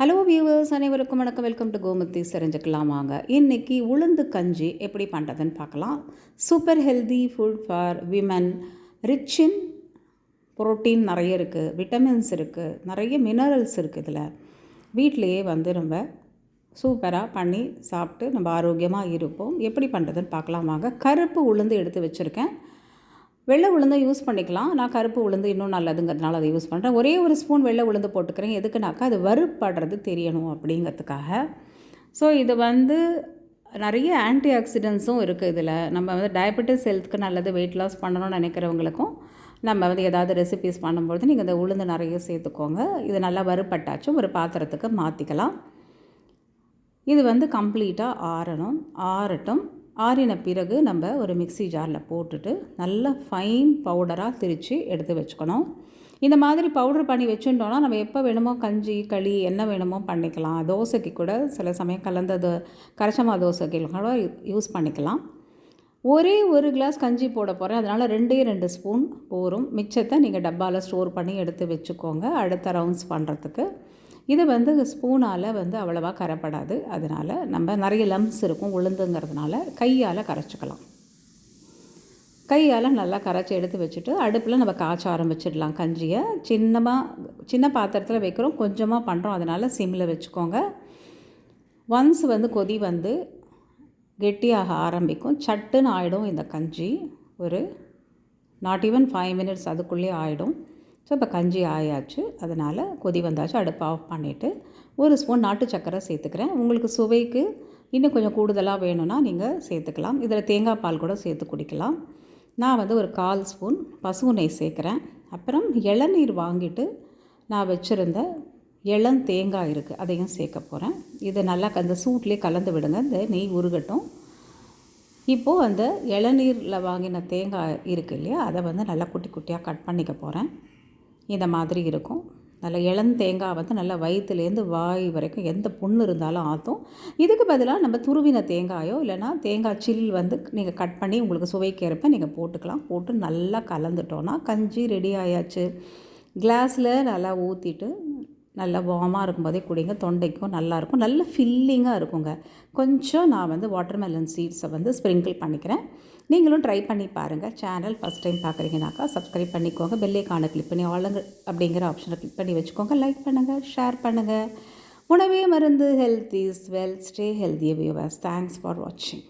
Hello viewers அனைவருக்கும் வணக்கம். Welcome to Gomathi தெரிஞ்சுக்கலாம் வாங்க. இன்றைக்கி உளுந்து கஞ்சி எப்படி பண்ணுறதுன்னு பார்க்கலாம். Super healthy food for women rich in protein நிறைய இருக்குது விட்டமின்ஸ் இருக்குது நிறைய மினரல்ஸ் இருக்குது இதில். வீட்டிலையே வந்து நம்ம சூப்பராக பண்ணி சாப்பிட்டு நம்ம ஆரோக்கியமாக இருப்போம். எப்படி பண்ணுறதுன்னு பார்க்கலாமாங்க கருப்பு உளுந்து எடுத்து வச்சுருக்கேன். வெள்ளை உளுந்தை யூஸ் பண்ணிக்கலாம். நான் கருப்பு உளுந்து இன்னும் நல்லதுங்கிறதுனால அதை யூஸ் பண்ணுறேன் ஒரே ஒரு ஸ்பூன் வெள்ளை உளுந்து போட்டுக்கிறேன். எதுக்குனாக்கா அது வறுப்படுறது தெரியணும் அப்படிங்கிறதுக்காக. ஸோ இது வந்து நிறைய ஆன்டி ஆக்சிடென்ட்ஸும் இருக்குது இதில். நம்ம வந்து டயபெட்டிஸ் ஹெல்த்துக்கு நல்லது வெயிட் லாஸ் பண்ணணும்னு நினைக்கிறவங்களுக்கும் நம்ம வந்து ஏதாவது ரெசிபீஸ் பண்ணும்பொழுது நீங்கள் இந்த உளுந்து நிறைய சேர்த்துக்கோங்க. இது நல்லா வறுப்பட்டாச்சும் ஒரு பாத்திரத்துக்கு மாற்றிக்கலாம் இது வந்து கம்ப்ளீட்டாக ஆறணும். ஆறட்டும். ஆறின பிறகு நம்ம ஒரு மிக்சி ஜாரில் போட்டுட்டு நல்லா ஃபைன் பவுடராக திரித்து எடுத்து வச்சுக்கணும். இந்த மாதிரி பவுடர் பண்ணி வச்சுட்டோன்னா நம்ம எப்போ வேணுமோ கஞ்சி களி என்ன வேணுமோ பண்ணிக்கலாம். தோசைக்கு கூட சில சமயம் கலந்தது கரச்சமா தோசைக்கு கூட யூஸ் பண்ணிக்கலாம். ஒரே ஒரு கிளாஸ் கஞ்சி போட போகிறேன் அதனால் ரெண்டே ரெண்டு ஸ்பூன் போரும் மிச்சத்தை நீங்கள் டப்பாவில் ஸ்டோர் பண்ணி எடுத்து வச்சுக்கோங்க. அடுத்த ரவுண்ட்ஸ் பண்ணுறதுக்கு இது வந்து ஸ்பூனால் வந்து அவ்வளோவா கரைப்படாது. அதனால் நம்ம நிறைய லம்ஸ் இருக்கும் உளுந்துங்கிறதுனால கையால் கரைச்சிக்கலாம். கையால் நல்லா கரைச்சி எடுத்து வச்சுட்டு அடுப்பில் நம்ம காய்ச்ச ஆரம்பிச்சிடலாம். கஞ்சியை சின்னமாக சின்ன பாத்திரத்தில் வைக்கிறோம் கொஞ்சமாக பண்ணுறோம் அதனால் சிம்மில் வச்சுக்கோங்க. ஒன்ஸ் வந்து கொதி வந்து கெட்டியாக ஆரம்பிக்கும். சட்டுன்னு ஆகிடும் இந்த கஞ்சி. ஒரு நாட் ஈவன் ஃபைவ் மினிட்ஸ் அதுக்குள்ளேயே ஆகிடும் ஸோ இப்போ கஞ்சி ஆயாச்சு. அதனால் கொதி வந்தாச்சு. அடுப்பு ஆஃப் பண்ணிவிட்டு ஒரு ஸ்பூன் நாட்டு சக்கரை சேர்த்துக்கிறேன். உங்களுக்கு சுவைக்கு இன்னும் கொஞ்சம் கூடுதலாக வேணும்னா நீங்கள் சேர்த்துக்கலாம். இதில் தேங்காய் பால் கூட சேர்த்து குடிக்கலாம். நான் வந்து ஒரு கால் ஸ்பூன் பசு நெய் சேர்க்குறேன். அப்புறம் இளநீர் வாங்கிட்டு நான் வச்சுருந்த இளம் தேங்காய் இருக்குது அதையும் சேர்க்க போகிறேன் இதை நல்லா அந்த சூட்லேயே கலந்து விடுங்க. இந்த நெய் உருகட்டும். இப்போது அந்த இளநீரில் வாங்கின தேங்காய் இருக்குது இல்லையா அதை வந்து நல்லா குட்டி குட்டியாக கட் பண்ணிக்க போகிறேன் இந்த மாதிரி இருக்கும். நல்ல இளந்தேங்காய் வந்து நல்லா வயிற்றுலேருந்து வாய் வரைக்கும் எந்த புண்ணு இருந்தாலும் ஆற்றும் இதுக்கு பதிலாக நம்ம துருவின தேங்காயோ இல்லைனா தேங்காய் சில் வந்து நீங்கள் கட் பண்ணி உங்களுக்கு சுவைக்கேற்ப நீங்கள் போட்டுக்கலாம். போட்டு நல்லா கலந்துட்டோன்னா கஞ்சி ரெடி ஆயாச்சு. கிளாஸில் நல்லா ஊற்றிட்டு நல்லா வார்மாக இருக்கும்போதே குடிங்க. தொண்டைக்கும் நல்லாயிருக்கும் நல்ல ஃபில்லிங்காக இருக்குங்க. கொஞ்சம் நான் வந்து வாட்டர்மெலன் சீட்ஸை வந்து ஸ்ப்ரிங்கிள் பண்ணிக்கிறேன். நீங்களும் ட்ரை பண்ணி பாருங்கள் சேனல் ஃபஸ்ட் டைம் பார்க்குறீங்கனாக்கா சப்ஸ்கிரைப் பண்ணிக்கோங்க. பெல்லைக்கான கிளிக் பண்ணி ஆளுங்க அப்படிங்கிற ஆப்ஷனை கிளிக் பண்ணி வச்சுக்கோங்க. லைக் பண்ணுங்கள் ஷேர் பண்ணுங்கள் உணவே மருந்து. Health is wealth stay healthy viewers thanks for வாட்சிங்